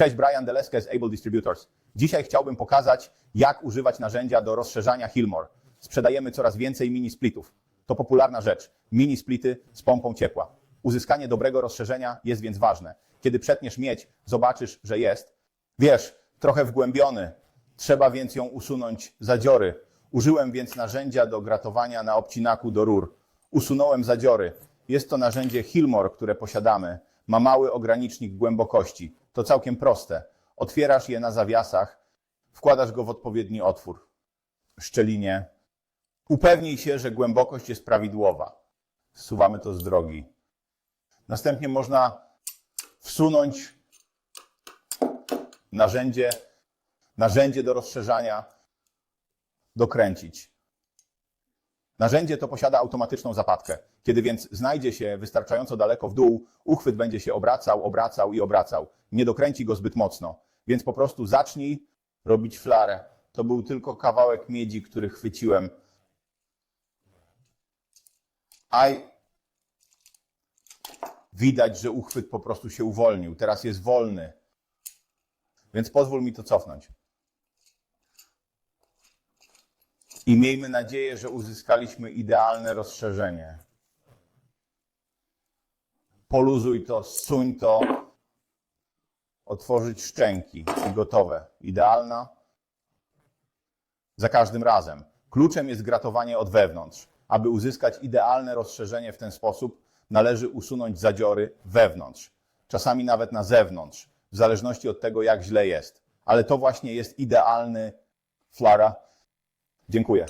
Cześć, Brian Deleske z Able Distributors. Dzisiaj chciałbym pokazać, jak używać narzędzia do rozszerzania Hillmore. Sprzedajemy coraz więcej mini splitów. To popularna rzecz. Mini splity z pompą ciepła. Uzyskanie dobrego rozszerzenia jest więc ważne. Kiedy przetniesz miedź, zobaczysz, że jest. Wiesz, trochę wgłębiony. Trzeba więc ją usunąć zadziory. Użyłem więc narzędzia do gratowania na obcinaku do rur. Usunąłem zadziory. Jest to narzędzie Hillmore, które posiadamy. Ma mały ogranicznik głębokości. To całkiem proste. Otwierasz je na zawiasach, wkładasz go w odpowiedni otwór, szczelinie. Upewnij się, że głębokość jest prawidłowa. Zsuwamy to z drogi. Następnie można wsunąć narzędzie, narzędzie do rozszerzania, dokręcić. Narzędzie to posiada automatyczną zapadkę. Kiedy więc znajdzie się wystarczająco daleko w dół, uchwyt będzie się obracał, obracał i obracał. Nie dokręci go zbyt mocno. Więc po prostu zacznij robić flarę. To był tylko kawałek miedzi, który chwyciłem. A widać, że uchwyt po prostu się uwolnił. Teraz jest wolny. Więc pozwól mi to cofnąć. I miejmy nadzieję, że uzyskaliśmy idealne rozszerzenie. Poluzuj to, zsuń to, otworzyć szczęki i gotowe. Idealna. Za każdym razem. Kluczem jest gratowanie od wewnątrz. Aby uzyskać idealne rozszerzenie w ten sposób, należy usunąć zadziory wewnątrz. Czasami nawet na zewnątrz, w zależności od tego, jak źle jest. Ale to właśnie jest idealny flara. Dziękuję.